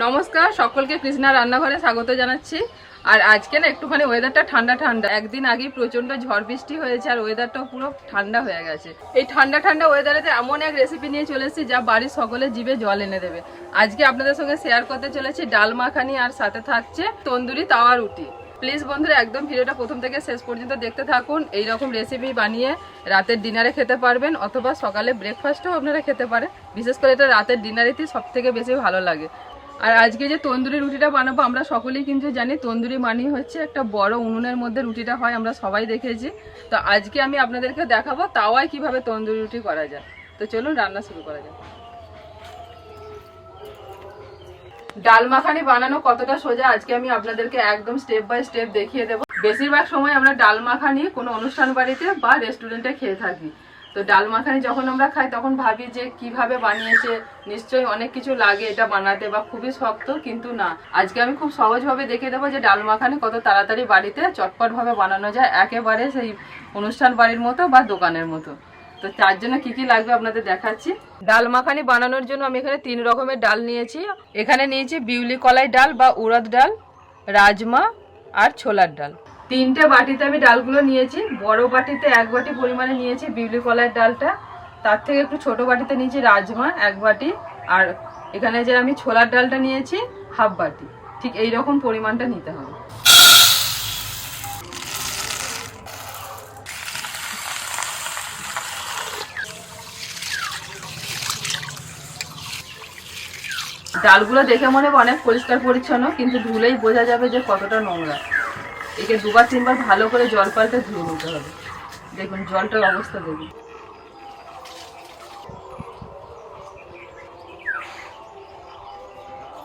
নমস্কার, সকলকে কৃষ্ণা রান্নাঘরে স্বাগত জানাচ্ছি। আর আজকে না একটুখানি ওয়েদারটা ঠান্ডা ঠান্ডা। একদিন আগেই প্রচণ্ড ঝড় বৃষ্টি হয়েছে আর ওয়েদারটাও পুরো ঠান্ডা হয়ে গেছে। এই ঠান্ডা ঠান্ডা ওয়েদারেতে এমন এক রেসিপি নিয়ে চলে এসেছি যা বাড়ির সকলে জিভে জল এনে দেবে। আজকে আপনাদের সঙ্গে শেয়ার করতে চলেছি ডাল মাখানি আর সাথে থাকছে তন্দুরি তাওয়া রুটি। প্লিজ বন্ধুরা, একদম ভিডিওটা প্রথম থেকে শেষ পর্যন্ত দেখতে থাকুন। এই রকম রেসিপি বানিয়ে রাতের ডিনারে খেতে পারবেন অথবা সকালে ব্রেকফাস্টও আপনারা খেতে পারেন। বিশেষ করে এটা রাতের ডিনারেতেই সব থেকে বেশি ভালো লাগে। আর আজকে যে তন্দুরি রুটিটা বানাবো, আমরা সকলেই কিন্তু জানি তন্দুরি মানেই হচ্ছে একটা বড় উনুনের মধ্যে রুটিটা হয়, আমরা সবাই দেখেছি। তো আজকে আমি আপনাদেরকে দেখাবো তাওয়ায় কীভাবে তন্দুরি রুটি করা যায়। তো চলুন রান্না শুরু করা যাক। ডাল মাখানি বানানো কতটা সোজা, আজকে আমি আপনাদেরকে একদম স্টেপ বাই স্টেপ দেখিয়ে দেবো। বেশিরভাগ সময় আমরা ডাল মাখানি কোনো অনুষ্ঠান বাড়িতে বা রেস্টুরেন্টে খেয়ে থাকি। তো ডাল মাখানি যখন আমরা খাই, তখন ভাবি যে কীভাবে বানিয়েছে, নিশ্চয়ই অনেক কিছু লাগে এটা বানাতে বা খুবই শক্ত, কিন্তু না। আজকে আমি খুব সহজভাবে দেখিয়ে দেবো যে ডাল মাখানি কত তাড়াতাড়ি বাড়িতে চটপটভাবে বানানো যায়, একেবারে সেই অনুষ্ঠান বাড়ির মতো বা দোকানের মতো। তো তার জন্য কি কি লাগবে আপনাদের দেখাচ্ছি। ডাল মাখানি বানানোর জন্য আমি এখানে তিন রকমের ডাল নিয়েছি। এখানে নিয়েছি বিউলি কলাই ডাল বা উড়দ ডাল, রাজমা আর ছোলার ডাল। তিনটে বাটিতে আমি ডালগুলো নিয়েছি, বড় বাটিতে এক বাটি পরিমাণে নিয়েছি বিউলি কলাইয়ের ডালটা, তার থেকে একটু ছোট বাটিতে নিয়েছি রাজমা এক বাটি, আর এখানে যে আমি ছোলার ডালটা নিয়েছি হাফ বাটি, ঠিক এই রকম পরিমাণটা নিতে হবে। ডালগুলো দেখে মনে হবে অনেক পরিষ্কার পরিচ্ছন্ন, কিন্তু ধুলেই বোঝা যাবে যে কতটা নোংরা। একে দুবার তিনবার ভালো করে জল পাল্টে ধুয়ে নিতে হবে। দেখুন, জলটার অবস্থা দেখুন।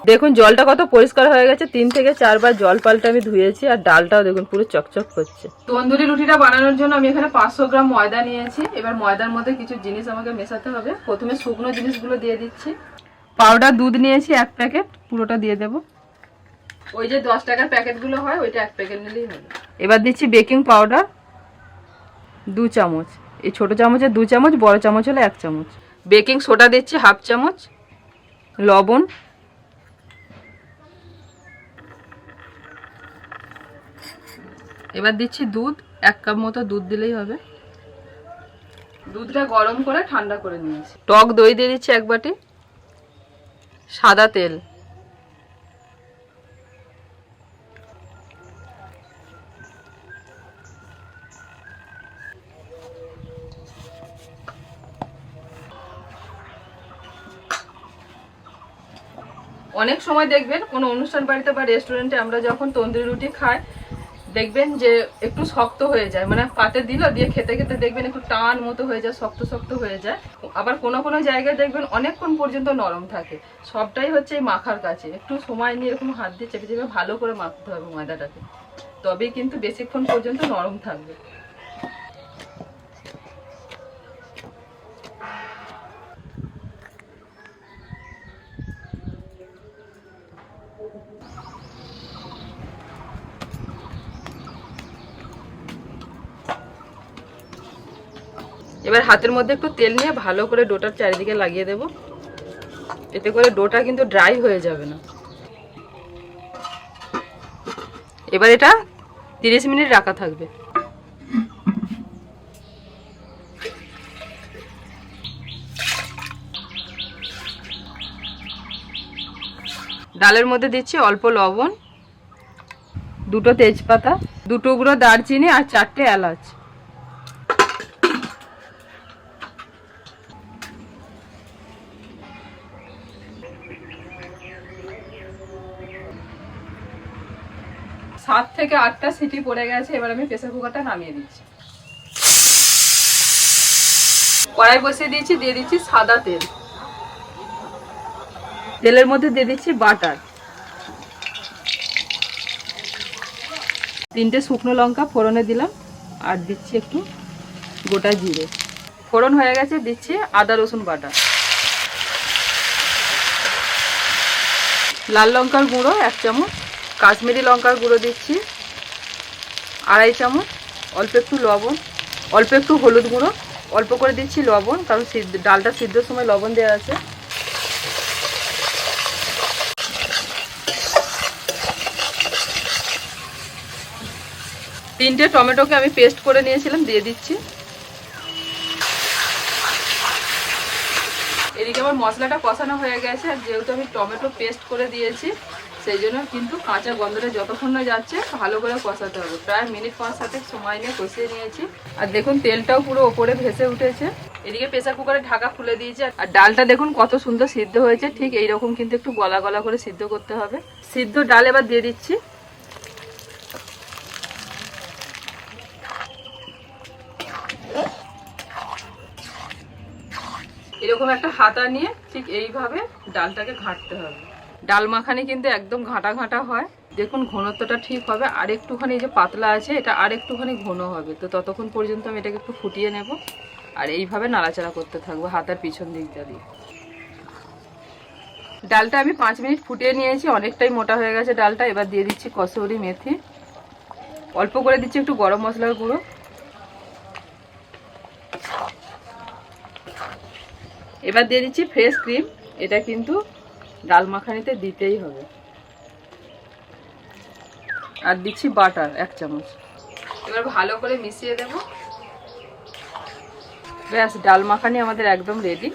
দেখুন, জলটা কত পরিষ্কার হয়ে গেছে। তিন থেকে চারবার জল পাল্টে আমি ধুয়েছি আর ডালটাও দেখুন পুরো চকচক করছে। তন্দুরি রুটিটা বানানোর জন্য আমি এখানে পাঁচশো গ্রাম ময়দা নিয়েছি। এবার ময়দার মধ্যে কিছু জিনিস আমাকে মেশাতে হবে। প্রথমে শুকনো জিনিসগুলো দিয়ে দিচ্ছি। পাউডার দুধ নিয়েছি এক প্যাকেট, পুরোটা দিয়ে দেব। ওই যে দশ টাকার প্যাকেটগুলো হয় ওইটা এক প্যাকেট নিলেই হবে এবার দিচ্ছি বেকিং পাউডার দু চামচ। এই ছোট চামচে দু চামচ বড় চামচ হলে এক চামচ। বেকিং সোডা দিচ্ছি হাফ চামচ লবণ। এবার দিচ্ছি দুধ এক কাপ মতো দুধ দিলেই হবে। দুধটা গরম করে ঠান্ডা করে নিয়েছি। টক দই দিয়ে দিচ্ছি এক বাটি সাদা তেল। অনেক সময় দেখবেন কোনো অনুষ্ঠান বাড়িতে বা রেস্টুরেন্টে আমরা যখন তন্দুরি রুটি খাই, দেখবেন যে একটু শক্ত হয়ে যায়। মানে পাতে দিল দিয়ে খেতে খেতে দেখবেন একটু টান মতো হয়ে যায়, শক্ত শক্ত হয়ে যায়। আবার কোনো কোনো জায়গায় দেখবেন অনেকক্ষণ পর্যন্ত নরম থাকে। সবটাই হচ্ছে এই মাখার কাছে। একটু সময় নিয়ে এরকম হাত দিয়ে চেপে চেপে ভালো করে মাখতে হবে ময়দাটাকে। তবেই কিন্তু বেশিক্ষণ পর্যন্ত নরম থাকবে। এবার হাতের মধ্যে একটু তেল নিয়ে ভালো করে ডোটার চারিদিকে লাগিয়ে দেব। এতে করে ডোটা কিন্তু ড্রাই হয়ে যাবে না। এবার এটা তিরিশ মিনিট রাখা থাকবে। ডালের মধ্যে দিচ্ছি অল্প লবণ, দুটো তেজপাতা দুটো গুঁড়ো দারচিনি আর চারটে এলাচ। সাত থেকে আটটা সিটি পড়ে গেছে, এবার আমি প্রেসার কুকারটা নামিয়ে দিচ্ছি। কড়াই বসিয়ে দিয়েছি দিয়ে দিচ্ছি সাদা তেল। তেলের মধ্যে দিয়ে দিচ্ছি বাটার। তিনটে শুকনো লঙ্কা ফোড়নে দিলাম, আর দিচ্ছি একটু গোটা জিরে। ফোড়ন হয়ে গেছে, দিচ্ছি আদা রসুন বাটা লাল লঙ্কার গুঁড়ো এক চামচ, কাশ্মীরি লঙ্কার গুঁড়ো দিচ্ছি আড়াই চামচ, অল্প একটু লবণ, অল্প একটু হলুদ গুঁড়ো, অল্প করে দিচ্ছি লবণ, কারণ ডালটা সিদ্ধর সময় লবণ দেওয়া আছে। তিনটে টমেটোকে আমি পেস্ট করে নিয়েছিলাম, দিয়ে দিচ্ছি। এদিকে আমার মশলাটা কষানো হয়ে গেছে, আর যেহেতু আমি টমেটো পেস্ট করে দিয়েছি, সেই জন্য কিন্তু কাঁচা গন্ধটা যতক্ষণ না যাচ্ছে, ভালো করে কষাতে হবে। প্রায় মিনিট পাঁচ সাথে সময় নিয়ে কষিয়ে নিয়েছি। আর দেখুন, তেলটাও পুরো ওপরে ভেসে উঠেছে। এদিকে প্রেসার কুকারে ঢাকা খুলে দিয়েছি আর ডালটা দেখুন কত সুন্দর সিদ্ধ হয়েছে। ঠিক এইরকম কিন্তু একটু গলা গলা করে সিদ্ধ করতে হবে। সিদ্ধ ডাল এবার দিয়ে দিচ্ছি। এরকম একটা হাতা নিয়ে ঠিক এইভাবে ডালটাকে ঘাঁটতে হবে। ডাল মাখানি কিন্তু একদম ঘাঁটা ঘাঁটা হয়। দেখুন, ঘনত্বটা ঠিক হবে। আর একটুখানি যে পাতলা আছে, এটা আর একটুখানি ঘন হবে। তো ততক্ষণ পর্যন্ত আমি এটাকে একটু ফুটিয়ে নেব আর এইভাবে নাড়াচাড়া করতে থাকব হাতার পিছন দিকটা দিয়ে। ডালটা আমি পাঁচ মিনিট ফুটিয়ে নিয়েছি, অনেকটাই মোটা হয়ে গেছে ডালটা। এবার দিয়ে দিচ্ছি কসৌরি মেথি। অল্প করে দিচ্ছি একটু গরম মশলার গুঁড়ো। এবার দিয়ে দিচ্ছি ফ্রেশ ক্রিম এটা কিন্তু ডাল মাখানিতে দিতেই হবে। আর দিচ্ছি বাটার এক চামচ। এবার ভালো করে মিশিয়ে দেব। ব্যাস, ডাল মাখানি আমাদের একদম রেডি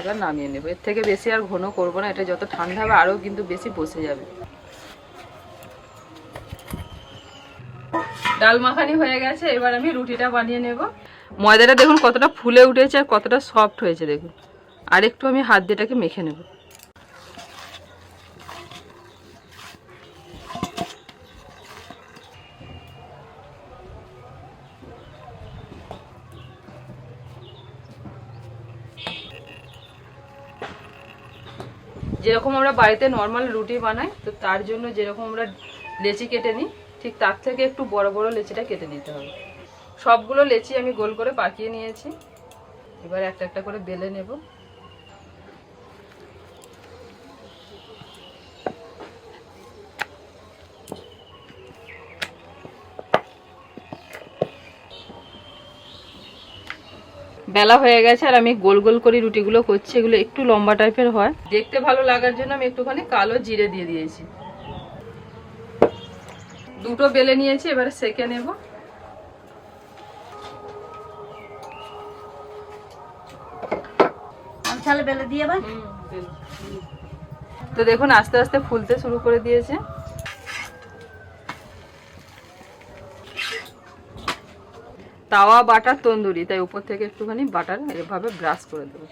এবার নামিয়ে নেব। এর থেকে বেশি আর ঘন করব না। এটা যত ঠান্ডা হবে, আরও কিন্তু বেশি বসে যাবে। ডাল মাখানি হয়ে গেছে। এবার আমি রুটিটা বানিয়ে নেব। ময়দাটা দেখুন কতটা ফুলে উঠেছে আর কতটা সফট হয়েছে দেখুন। আর একটু আমি হাত দিয়েটাকে মেখে নেব। যেরকম আমরা বাড়িতে নর্মাল রুটি বানাই, তো তার জন্য যেরকম আমরা লেচি কেটে নিই, ঠিক তার থেকে একটু বড় বড় লেচিটা কেটে নিতে হবে। সবগুলো লেচি আমি গোল করে পাকিয়ে নিয়েছি। এবার একটা একটা করে বেলে নেব। বেলা হয়ে গেছে আর আমি গোল গোল করে রুটিগুলো করছি, এগুলো একটু লম্বা টাইপের হয়। দেখতে ভালো লাগার জন্য আমি একটুখানি কালো জিরে দিয়ে দিয়েছি। দুটো বেলে নিয়েছি, এবারে সেকে নেব। তাহলে বেলে দিয়ে এবার তো দেখুন, আস্তে আস্তে ফুলতে শুরু করে দিয়েছে। তাওয়া, বাটার, তন্দুরি। তাই উপর থেকে একটুখানি বাটার এভাবে ব্রাশ করে দেবো।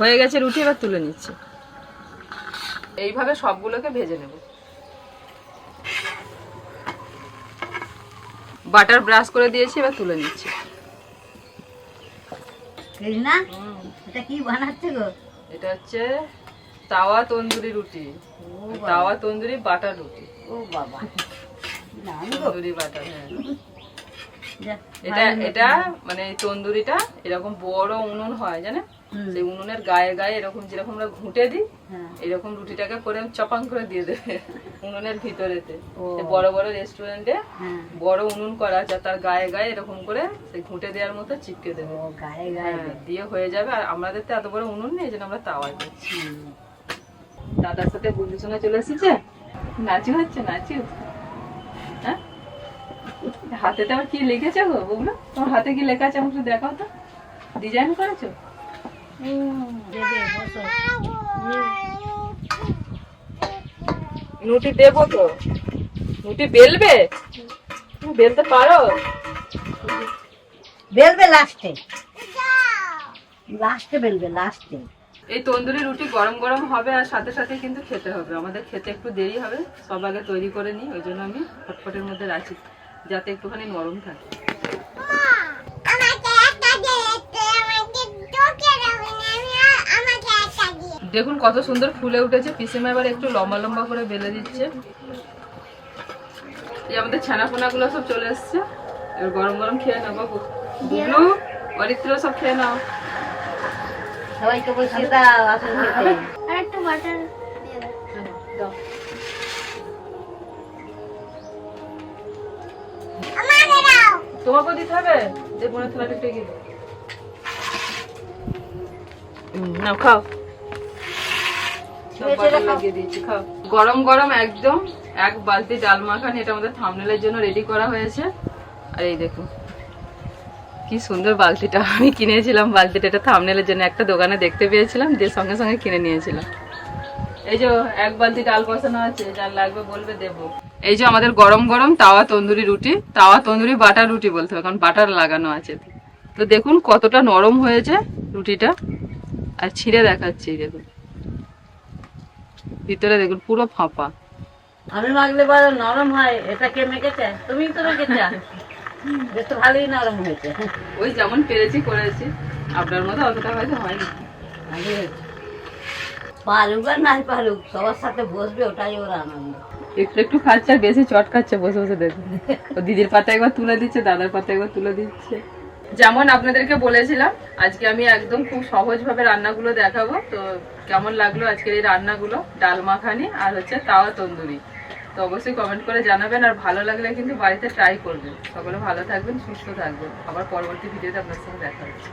হয়ে গেছে রুটি, এবার তুলে নিচ্ছে। এইভাবে সবগুলোকে ভেজে নেব। বাটার ব্রাশ করে দিয়েছি, এবার তুলে নিচ্ছি। কৃষ্ণা এটা কি বানাচ্ছে গো? এটা হচ্ছে তাওয়া তন্দুরি রুটি। তাওয়া তন্দুরি বাটার রুটি। ও বাবা। তন্দুরি বাটার হ্যাঁ। এটা এটা মানে তন্দুরিটা এরকম বড় উনুন হয় জানেন হুম, সেই উনুনের গায়ে গায়ে এরকম যেরকম আমরা ঘুঁটে দিই হ্যাঁ। এরকম রুটিটাকে করে চপাং করে দিয়ে দেবে উনুনের ভিতরেতে। বড় বড় রেস্টুরেন্টে হ্যাঁ। বড় উনুন করা আছে তার গায়ে গায়ে এরকম করে সেই ঘুঁটে দেওয়ার মতো চিপকে দেবে। গায়ে গায়ে। হ্যাঁ দিয়ে হয়ে যাবে। আর আমাদের তো এত বড় উনুন নেই জন্য আমরা তাওয়াই করছি। দাদার সাথে বন্ধুর সঙ্গে চলে এসেছে? নাচি হচ্ছে নাচি। হ্যাঁ? হাতে তো আবার কি লিখেছে গো? বলল তোমার হাতে কি লেখা আছে? আমাকে দেখাও তো। ডিজাইন করেছ। নুটি দেবো তো। নুটি বেলবে? তুমি বেলতে পারো? বেলবে লাস্টে। লাস্টে বেলবে লাস্টে। এই তন্দুরি রুটি গরম গরম হবে আর সাথে সাথে কিন্তু খেতে হবে। আমাদের খেতে একটু দেরি হবে সব আগে তৈরি করে নিই ওই জন্য আমি ফটফটের মধ্যে রাখি যাতে একটুখানি নরম থাকে। দেখুন কত সুন্দর ফুলে উঠেছে। পিসিমা এবার একটু লম্বা লম্বা করে বেলে দিচ্ছে। এই আমাদের ছানা গুলো সব চলে এসছে। এবার গরম গরম খেয়ে নাও বাবু বুবলু অরিত্র সব খেয়ে নাও। সবাইকে বসিয়ে দাও আসুন খেতে। আর একটু বাটার দাও। তোমাকেও দিতে হবে? যে বোনের থালাটা এগিয়ে নাও খাও। গরম গরম একদম এক বালতি ডাল মাখানি এটা আমাদের থামনেলের জন্য রেডি করা হয়েছে। আর এই দেখুন কি সুন্দর বালতিটা। আমি কিনেছিলাম বালতিটা এটা থামনেলের জন্য একটা দোকানে দেখতে পেয়েছিলাম যে সঙ্গে সঙ্গে কিনে নিয়েছিলাম। এই যে এক বালতি ডাল বসানো আছে যার লাগবে বলবে দেব। এই যে আমাদের গরম গরম তাওয়া তন্দুরি রুটি তাওয়া তন্দুরি বাটার রুটি বলতে হবে কারণ বাটার লাগানো আছে। তো দেখুন কতটা নরম হয়েছে রুটিটা। আর ছিঁড়ে দেখাচ্ছি দেখুন। ভিতরে দেখুন পুরো ফাঁপা। আমি মাগলে বড় নরম হয় এটা কে মেখেছে? তুমি তো মেখেছে। বেশ তো ভালোই নরম হয়েছে। ওই যেমন পেরেছি করেছি আপনার মতো অতটা হয়তো হয়নি। পারুক আর নাই পারুক সবার সাথে বসবে ওটাই ওর আনন্দ। একটু একটু খাচ্ছে আর বেশি চট খাচ্ছে বসে বসে দেখুন। ও দিদির পাতা একবার তুলে দিচ্ছে দাদার পাতা একবার তুলে দিচ্ছে। যেমন আপনাদেরকে বলেছিলাম, আজকে আমি একদম খুব সহজভাবে রান্নাগুলো দেখাবো। তো কেমন লাগল আজকের এই রান্নাগুলো? ডাল মাখানি আর হচ্ছে তাওয়া তন্দুরি। তো অবশ্যই কমেন্ট করে জানাবেন আর ভালো লাগলে কিন্তু বাড়িতে ট্রাই করবেন। সকলে ভালো থাকবেন, সুস্থ থাকবেন। আবার পরবর্তী ভিডিওতে আপনার সঙ্গে দেখা হচ্ছে।